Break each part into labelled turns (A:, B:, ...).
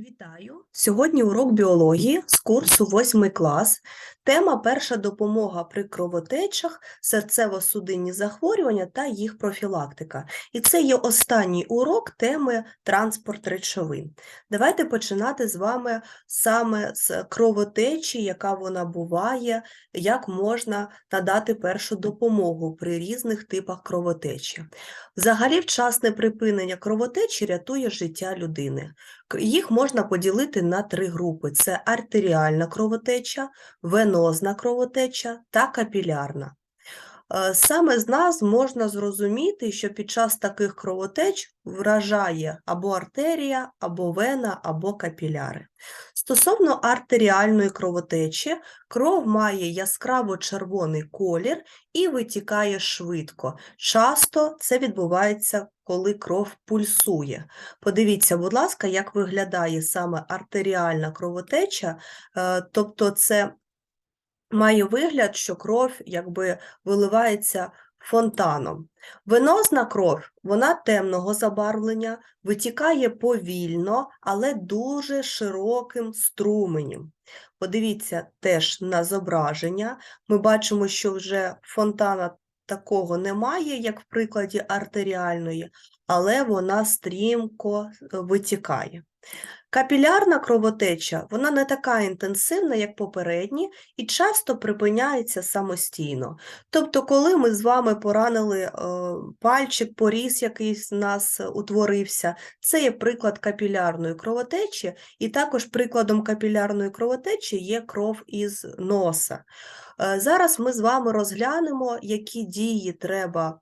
A: Вітаю! Сьогодні урок біології з курсу 8 клас. Тема перша допомога при кровотечах, серцево-судинні захворювання та їх профілактика. І це є останній урок теми транспорт речовин. Давайте починати з вами саме з кровотечі, яка вона буває, як можна надати першу допомогу при різних типах кровотечі. Взагалі, вчасне припинення кровотечі рятує життя людини. Їх можна поділити на три групи: це артеріальна кровотеча, венозна кровотеча та капілярна. Е, Саме з нас можна зрозуміти, що під час таких кровотеч вражає або артерія, або вена, або капіляри. Стосовно артеріальної кровотечі, кров має яскраво червоний колір і витікає швидко. Часто це відбувається, коли кров пульсує. Подивіться, будь ласка, як виглядає саме артеріальна кровотеча, Е, тобто це має вигляд, що кров якби виливається фонтаном. Венозна кров, вона темного забарвлення, витікає повільно, але дуже широким струменем. Подивіться теж на зображення. Ми бачимо, що вже фонтана такого немає, як в прикладі артеріальної, але вона стрімко е, витікає. Капілярна кровотеча, вона не така інтенсивна, як попередні, і часто припиняється самостійно. Тобто, коли ми з вами поранили е, пальчик, поріз якийсь в нас утворився, це є приклад капілярної кровотечі, і також прикладом капілярної кровотечі є кров із носа. Е, Зараз ми з вами розглянемо, які дії треба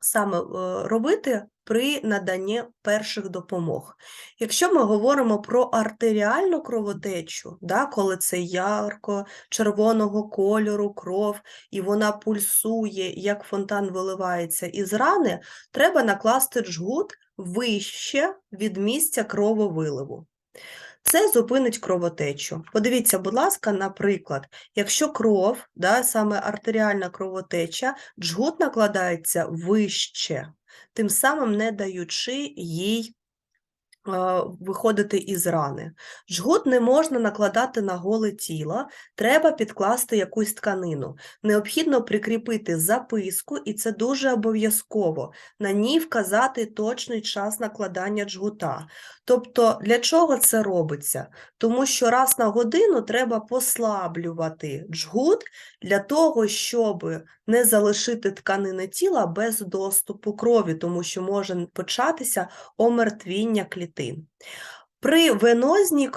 A: саме е, робити при наданні перших допомог. Якщо ми говоримо про артеріальну кровотечу, да, коли це ярко червоного кольору кров, і вона пульсує, як фонтан виливається із рани, треба накласти джгут вище від місця крововиливу. Це зупинить кровотечу. Подивіться, будь ласка, наприклад, якщо кров, да, саме артеріальна кровотеча, джгут накладається вище, тим самим не даючи їй виходити із рани. Жгут не можна накладати на голе тіло, треба підкласти якусь тканину. Необхідно прикріпити записку, і це дуже обов'язково. На ній вказати точний час накладання джгута. Тобто, для чого це робиться? Тому що раз на годину треба послаблювати джгут для того, щоб не залишити тканини тіла без доступу крові, тому що може початися омертвіння клітин. При венозній е,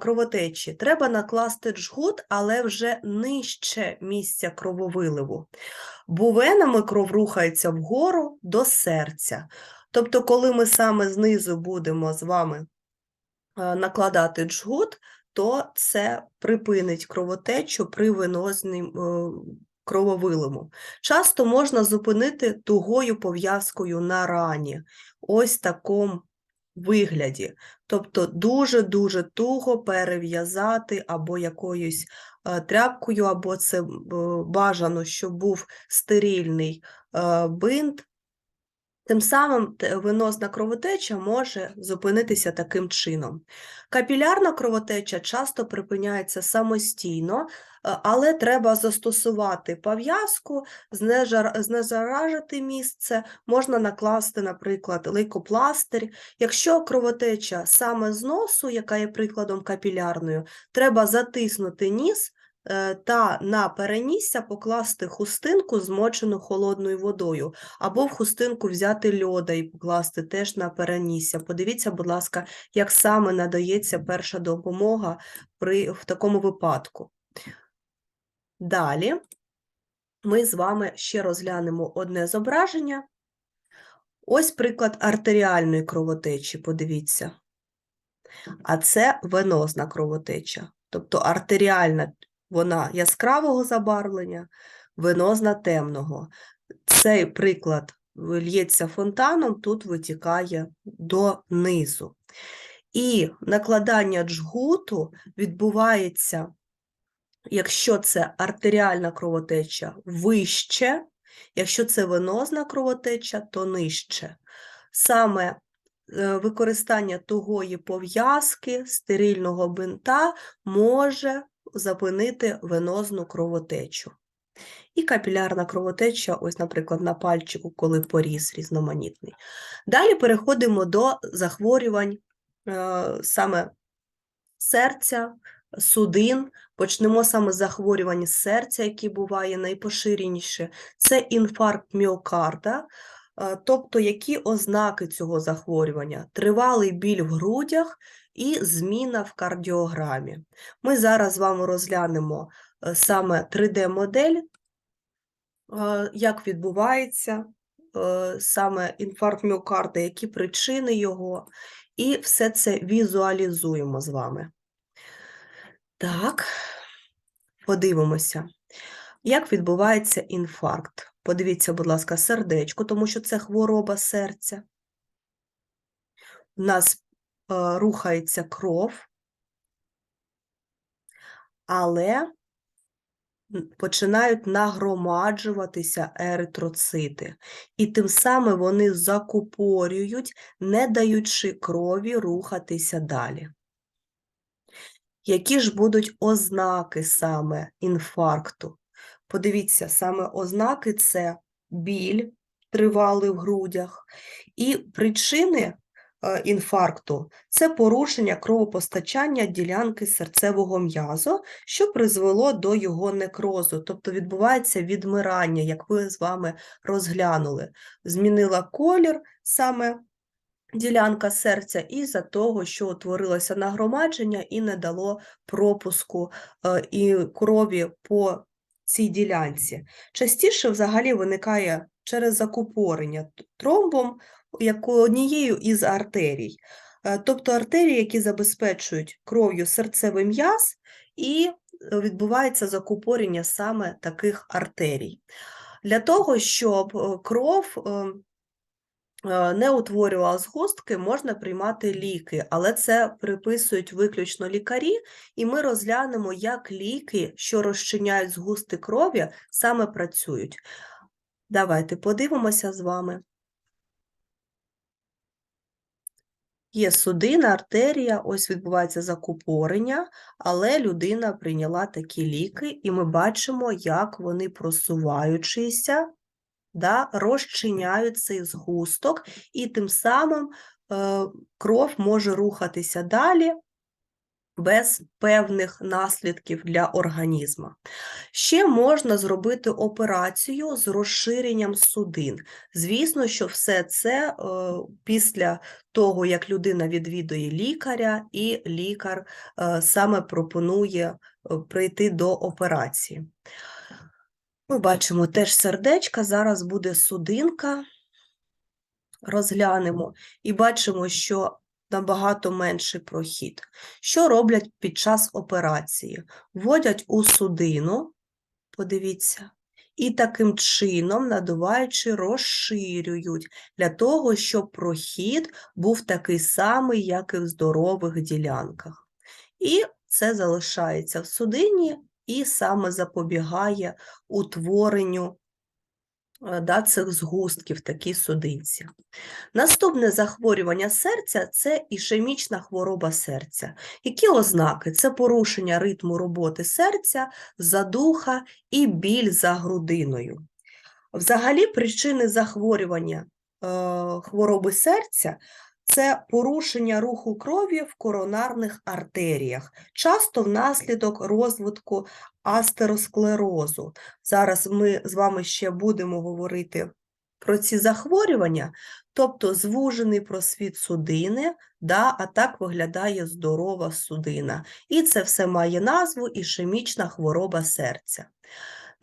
A: кровотечі треба накласти джгут, але вже нижче місця крововиливу. Бо венами кров рухається вгору до серця. Тобто, коли ми саме знизу будемо з вами е, накладати джгут, то це припинить кровотечу при венознім е, крововилому. Часто можна зупинити тугою пов'язкою на рані, ось такому вигляді. Тобто дуже-дуже туго перев'язати або якоюсь е, тряпкою, або це е, бажано, щоб був стерильний е, бинт. Тим самим венозна кровотеча може зупинитися таким чином. Капілярна кровотеча часто припиняється самостійно, е, але треба застосувати пов'язку, знезаражити місце, можна накласти, наприклад, лейкопластир. Якщо кровотеча саме з носу, яка є прикладом капілярною, треба затиснути ніс та на перенісся покласти хустинку, змочену холодною водою, або в хустинку взяти льода і покласти теж на перенісся. Подивіться, будь ласка, як саме надається перша допомога при, в такому випадку. Далі ми з вами ще розглянемо одне зображення. Ось приклад артеріальної кровотечі, подивіться. А це венозна кровотеча. Тобто артеріальна вона яскравого забарвлення, венозна темного. Цей приклад лється фонтаном, тут витікає донизу. І накладання джгуту відбувається, якщо це артеріальна кровотеча, вище, якщо це венозна кровотеча, то нижче. Саме е, використання тугої пов'язки, стерильного бинта може зупинити венозну кровотечу. І капілярна кровотеча, ось, наприклад, на пальчику, коли поріз різноманітний. Далі переходимо до захворювань е, саме серця, судин. Почнемо саме з захворювань серця, які буває найпоширеніше. Це інфаркт міокарда, е, тобто які ознаки цього захворювання? Тривалий біль в грудях і зміна в кардіограмі. Ми зараз з вами розглянемо е, саме 3D-модель, е, як відбувається е, саме інфаркт міокарда, які причини його, і все це візуалізуємо з вами. Так, подивимося, як відбувається інфаркт. Подивіться, будь ласка, сердечко, тому що це хвороба серця. У нас рухається кров, але починають нагромаджуватися еритроцити, і тим самим вони закупорюють, не даючи крові рухатися далі. Які ж будуть ознаки саме інфаркту? Подивіться, саме ознаки це біль тривалий в грудях, і причини е, інфаркту це порушення кровопостачання ділянки серцевого м'язу, що призвело до його некрозу, тобто відбувається відмирання, як ви з вами розглянули. Змінила колір саме ділянка серця із-за того, що утворилося нагромадження і не дало пропуску е, і крові по цій ділянці. Частіше взагалі виникає через закупорення тромбом як однією із артерій. Е, Тобто артерії, які забезпечують кров'ю серцевий м'яз, і е, відбувається закупорення саме таких артерій. Для того, щоб е, кров не утворювала згустки, можна приймати ліки, але це приписують виключно лікарі, і ми розглянемо, як ліки, що розчиняють згусти крові, саме працюють. Давайте подивимося з вами. Є судина, артерія, ось відбувається закупорення, але людина прийняла такі ліки, і ми бачимо, як вони просуваючися, да, розчиняють цей згусток, і тим самим е, кров може рухатися далі без певних наслідків для організму. Ще можна зробити операцію з розширенням судин. Звісно, що все це е, після того, як людина відвідує лікаря, і лікар е, саме пропонує е, прийти до операції. Ми бачимо теж сердечка, зараз буде судинка, розглянемо, і бачимо, що набагато менший прохід. Що роблять під час операції? Вводять у судину, подивіться, і таким чином, надуваючи, розширюють для того, щоб прохід був такий самий, як і в здорових ділянках. І це залишається в судині і саме запобігає утворенню да, цих згустків такій судинці. Наступне захворювання серця це ішемічна хвороба серця. Які ознаки? Це порушення ритму роботи серця, задуха і біль за грудиною. Взагалі, причини захворювання е, хвороби серця це порушення руху крові в коронарних артеріях, часто внаслідок розвитку астеросклерозу. Зараз ми з вами ще будемо говорити про ці захворювання, тобто звужений просвіт судини, да, а так виглядає здорова судина. І це все має назву ішемічна хвороба серця.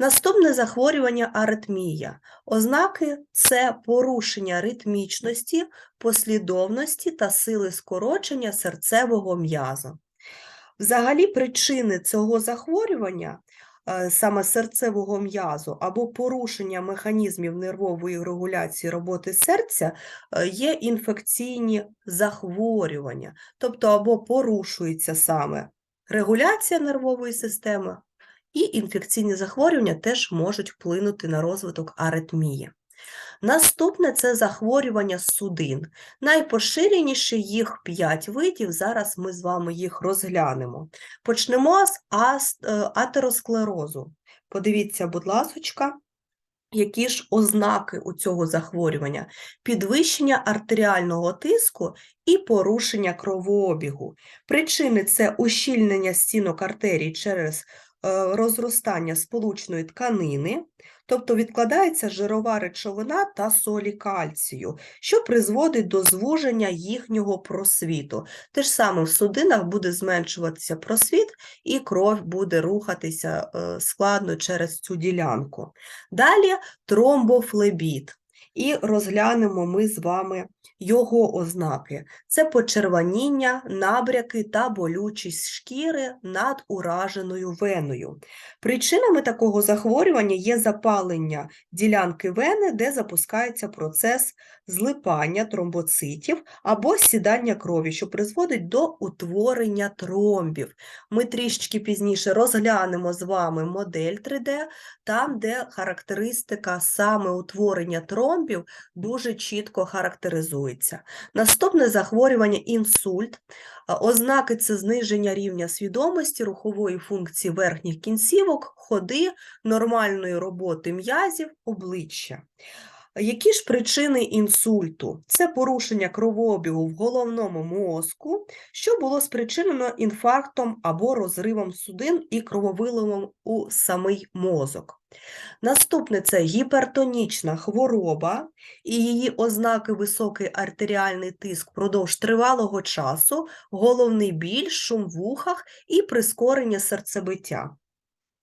A: Наступне захворювання аритмія. Ознаки це порушення ритмічності, послідовності та сили скорочення серцевого м'язу. Взагалі, причини цього захворювання, е, саме серцевого м'язу, або порушення механізмів нервової регуляції роботи серця, е, є інфекційні захворювання, тобто або порушується саме регуляція нервової системи, і інфекційні захворювання теж можуть вплинути на розвиток аритмії. Наступне це захворювання судин. Найпоширеніші їх 5 видів. Зараз ми з вами їх розглянемо. Почнемо з е, атеросклерозу. Подивіться, будь ласочка, які ж ознаки у цього захворювання? Підвищення артеріального тиску і порушення кровообігу. Причини це ущільнення стінок артерій через розростання сполучної тканини, тобто відкладається жирова речовина та солі кальцію, що призводить до звуження їхнього просвіту. Те ж саме в судинах буде зменшуватися просвіт, і кров буде рухатися е, складно через цю ділянку. Далі тромбофлебіт. І розглянемо ми з вами його ознаки. Це почервоніння, набряки та болючість шкіри над ураженою веною. Причинами такого захворювання є запалення ділянки вени, де запускається процес злипання тромбоцитів або сідання крові, що призводить до утворення тромбів. Ми трішечки пізніше розглянемо з вами модель 3D, там, де характеристика саме утворення тромбів дуже чітко характеризується. Наступне захворювання інсульт. Ознаки це зниження рівня свідомості, рухової функції верхніх кінцівок, ходи, нормальної роботи м'язів, обличчя. Які ж причини інсульту? Це порушення кровообігу в головному мозку, що було спричинено інфарктом або розривом судин і крововиливом у самий мозок. Наступне це гіпертонічна хвороба і її ознаки високий артеріальний тиск впродовж тривалого часу, головний біль, шум в ухах і прискорення серцебиття.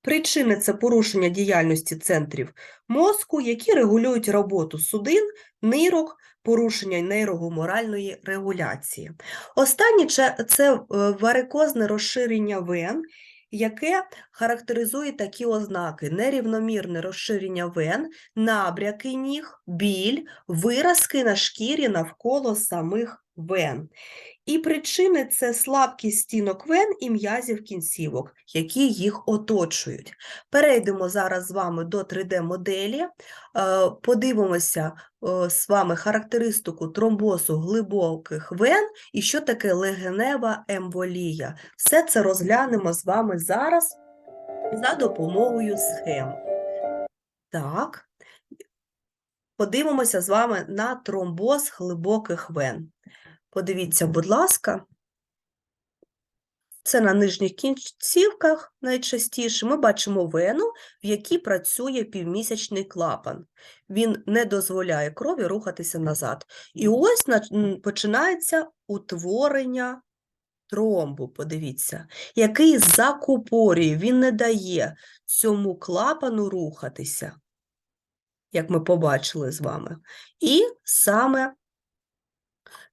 A: Причини це порушення діяльності центрів мозку, які регулюють роботу судин, нирок, порушення нейрогуморальної регуляції. Останнє це- е, варикозне розширення вен, яке характеризує такі ознаки: нерівномірне розширення вен, набряки ніг, біль, виразки на шкірі навколо самих вен. І причини це слабкість стінок вен і м'язів кінцівок, які їх оточують. Перейдемо зараз з вами до 3D-моделі, е, подивимося е, з вами характеристику тромбозу глибоких вен і що таке легенева емболія. Все це розглянемо з вами зараз за допомогою схем. Так, подивимося з вами на тромбоз глибоких вен. Подивіться, будь ласка. Це на нижніх кінцівках найчастіше ми бачимо вену, в якій працює півмісячний клапан. Він не дозволяє крові рухатися назад. І ось починається утворення тромбу, подивіться, який закупорює, він не дає цьому клапану рухатися, як ми побачили з вами. І саме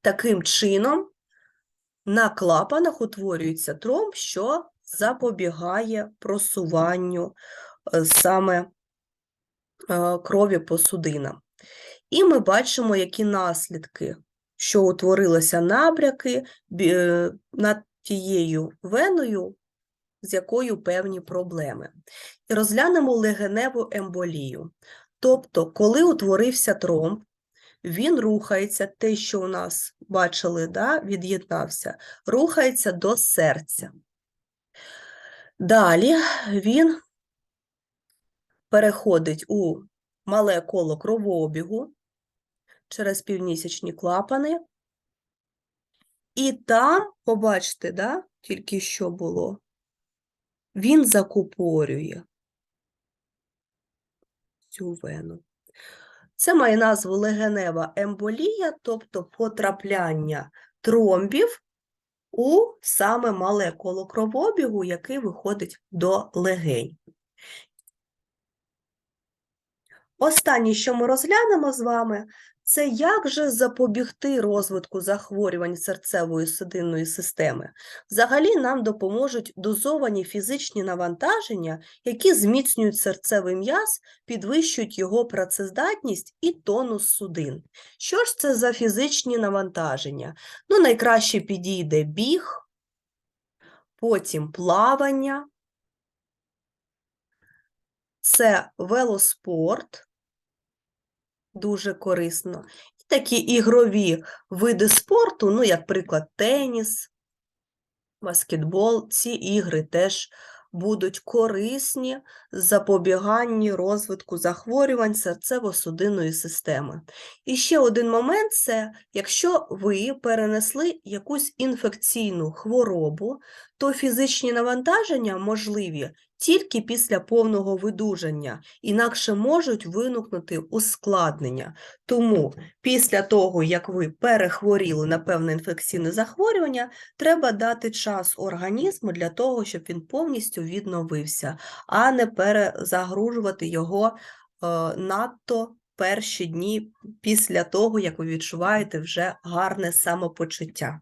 A: таким чином на клапанах утворюється тромб, що запобігає просуванню е, саме е, крові по судинам. І ми бачимо, які наслідки, що утворилися набряки е, над тією веною, з якою певні проблеми. І розглянемо легеневу емболію. Тобто, коли утворився тромб, він рухається, те, що у нас бачили, да, від'єднався, рухається до серця. Далі він переходить у мале коло кровообігу через півмісячні клапани. І там, побачите, да, тільки що було, він закупорює цю вену. Це має назву легенева емболія, тобто потрапляння тромбів у саме мале коло кровобігу, який виходить до легень. Останнє, що ми розглянемо з вами, це як же запобігти розвитку захворювань серцевої судинної системи. Взагалі нам допоможуть дозовані фізичні навантаження, які зміцнюють серцевий м'яз, підвищують його працездатність і тонус судин. Що ж це за фізичні навантаження? Ну, найкраще підійде біг, потім плавання, це велоспорт, дуже корисно. І такі ігрові види спорту, ну, як приклад, теніс, баскетбол, ці ігри теж будуть корисні запобіганні розвитку захворювань серцево-судинної системи. І ще один момент це, якщо ви перенесли якусь інфекційну хворобу, то фізичні навантаження можливі тільки після повного видужання, інакше можуть виникнути ускладнення. Тому після того, як ви перехворіли на певне інфекційне захворювання, треба дати час організму для того, щоб він повністю відновився, а не перезагружувати його е, надто перші дні після того, як ви відчуваєте вже гарне самопочуття.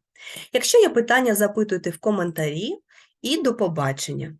A: Якщо є питання, запитуйте в коментарі і до побачення!